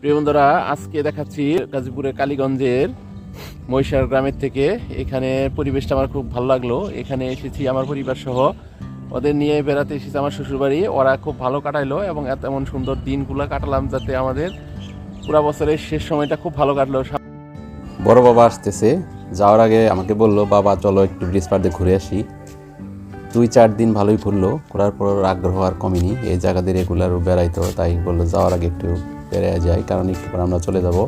প্রিয় বন্ধুরা, আজকে দেখাচ্ছি গাজীপুরের কালীগঞ্জের মহিষার গ্রামের থেকে। এখানে পরিবেশটা আমার খুব ভালো লাগল। এখানে এসেছি আমার পরিবার সহ ওদের নিয়ে বেড়াতে এসেছি আমার শ্বশুরবাড়ি। ওরা খুব ভালো কাটাইলো এবং এত এমন সুন্দর দিনগুলো কাটালাম যাতে আমাদের পুরা বছরের শেষ সময়টা খুব ভালো কাটলো। বড় বাবা আসতেছে। যাওয়ার আগে আমাকে বলল, বাবা, চলো একটু ব্রিজ পার দিয়ে ঘুরে আসি। দুই চার দিন ভালোই ঘুরলো ঘোরার পর আগ্রহ আর কমেনি। এই জায়গাতে রেগুলার বেড়াইতো, তাই বলল, যাওয়ার আগে একটু বেড়ে যায় কারণ একটু পর আমরা চলে যাব।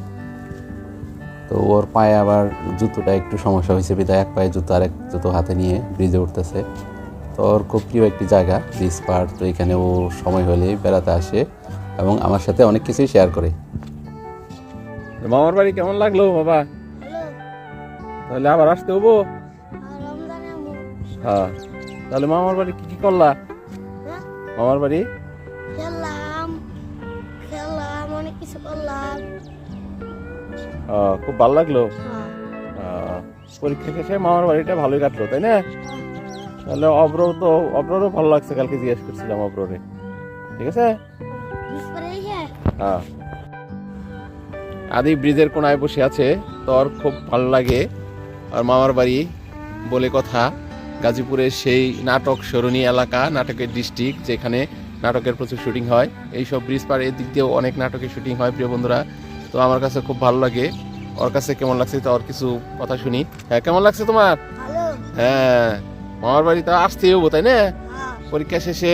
তো ওর পায়ে আবার জুতোটা একটু সমস্যা হয়েছে বিদায় এক পায়ে জুতো আর এক জুতো হাতে নিয়ে ব্রিজে উঠতেছে। তো ওর খুব প্রিয় একটি জায়গা ব্রিজ পার তো এখানে ও সময় হলে বেড়াতে আসে এবং আমার সাথে অনেক কিছুই শেয়ার করে। মামার বাড়ি কেমন লাগল বাবা? তাহলে আবার আসতে হব? হ্যাঁ তাহলে মামার বাড়ি কি কি করলা? হ্যাঁ? মামার বাড়ি? খুব ভালো লাগল। হ্যাঁ। পরীক্ষা শেষে মামার বাড়িটা ভালোই কাটলো তাই না? তাহলে অব্র তো অব্ররও ভালো লাগছে কালকে জিজ্ঞেস করছিলাম অব্ররে। ঠিক আছে? হ্যাঁ। আদি ব্রিজের কোনায় বসে আছে তোর খুব ভালো লাগে। আর মামার বাড়ি বলে কথা গাজীপুরের সেই নাটক সরণী এলাকা নাটকের ডিস্ট্রিক্ট যেখানে নাটকের প্রচুর শুটিং হয়। এইসব ব্রিজ পার এর দিক দিয়েও অনেক নাটকের শুটিং হয় প্রিয় বন্ধুরা। তো আমার কাছে খুব ভালো লাগে। ওর কাছে কেমন লাগছে তো ওর কিছু কথা শুনি। হ্যাঁ কেমন লাগছে তোমার? হ্যাঁ মামার বাড়ি তো আসতেই হব তাই না? হ্যাঁ। পরীক্ষা শেষে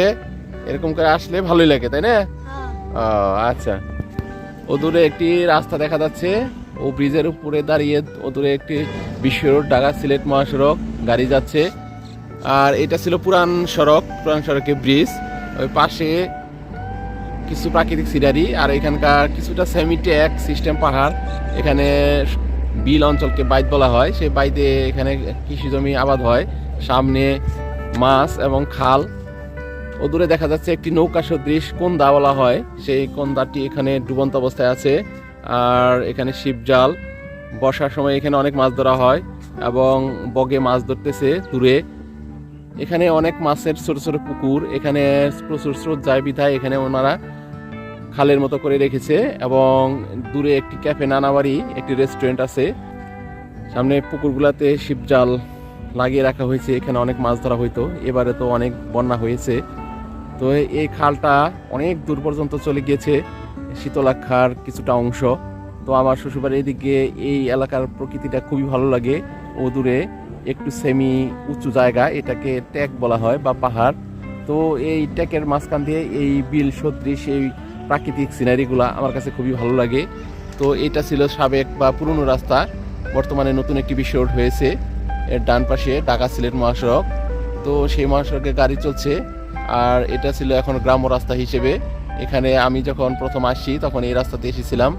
এরকম করে আসলে ভালোই লাগে তাই না? হ্যাঁ। ও আচ্ছা। ও দূরে একটি রাস্তা দেখা যাচ্ছে। ও ব্রিজের উপরে দাঁড়িয়ে ও দূরে একটি বিশ্ব রোড ঢাকা সিলেট মহাসড়ক গাড়ি যাচ্ছে। আর এটা ছিল পুরান সড়ক পুরান সড়কে ব্রিজ ওই পাশে কিছু প্রাকৃতিক সিনারি আর এখানকার কিছুটা সেমি সিস্টেম পাহাড়। এখানে বিল অঞ্চলকে বাইত বলা হয়। সেই বাইতে এখানে কৃষি জমি আবাদ হয়। সামনে মাছ এবং খাল। ও দূরে দেখা যাচ্ছে একটি নৌকা সদৃশ কোন্দা বলা হয়। সেই কোন্দাটি এখানে ডুবন্ত অবস্থায় আছে। আর এখানে শিবজাল। বর্ষার সময় এখানে অনেক মাছ ধরা হয় এবং বগে মাছ ধরতেছে দূরে। এখানে অনেক মাছের ছোট ছোট পুকুর, এখানে প্রচুর স্রোত যায় বিধায় এখানে ওনারা খালের মতো করে রেখেছে এবং দূরে একটি ক্যাফে নানাবাড়ি, একটি রেস্টুরেন্ট আছে। সামনে পুকুরগুলাতে শিবজাল লাগিয়ে রাখা হয়েছে, এখানে অনেক মাছ ধরা হইতো, এবারে তো অনেক বন্যা হয়েছে। তো এই খালটা অনেক দূর পর্যন্ত চলে গিয়েছে, শীতলাক্ষার কিছুটা অংশ। তো আমার শ্বশুরবাড়ির এদিকে এই এলাকার প্রকৃতিটা খুবই ভালো লাগে, ও দূরে। একটু সেমি উঁচু জায়গা, এটাকে ট্যাক বলা হয় বা পাহাড়। তো এই ট্যাকের মাঝখান দিয়ে এই বিল, সদৃশ, এই প্রাকৃতিক সিনারিগুলো আমার কাছে খুবই ভালো লাগে। তো এটা ছিল সাবেক বা পুরনো রাস্তা। বর্তমানে নতুন একটি বিশ্ব রোড হয়েছে। এর ডান পাশে ঢাকা সিলেট মহাসড়ক। তো সেই মহাসড়কে গাড়ি চলছে। আর এটা ছিল এখন গ্রাম্য রাস্তা হিসেবে। এখানে আমি যখন প্রথম আসি তখন এই রাস্তাতে এসেছিলাম।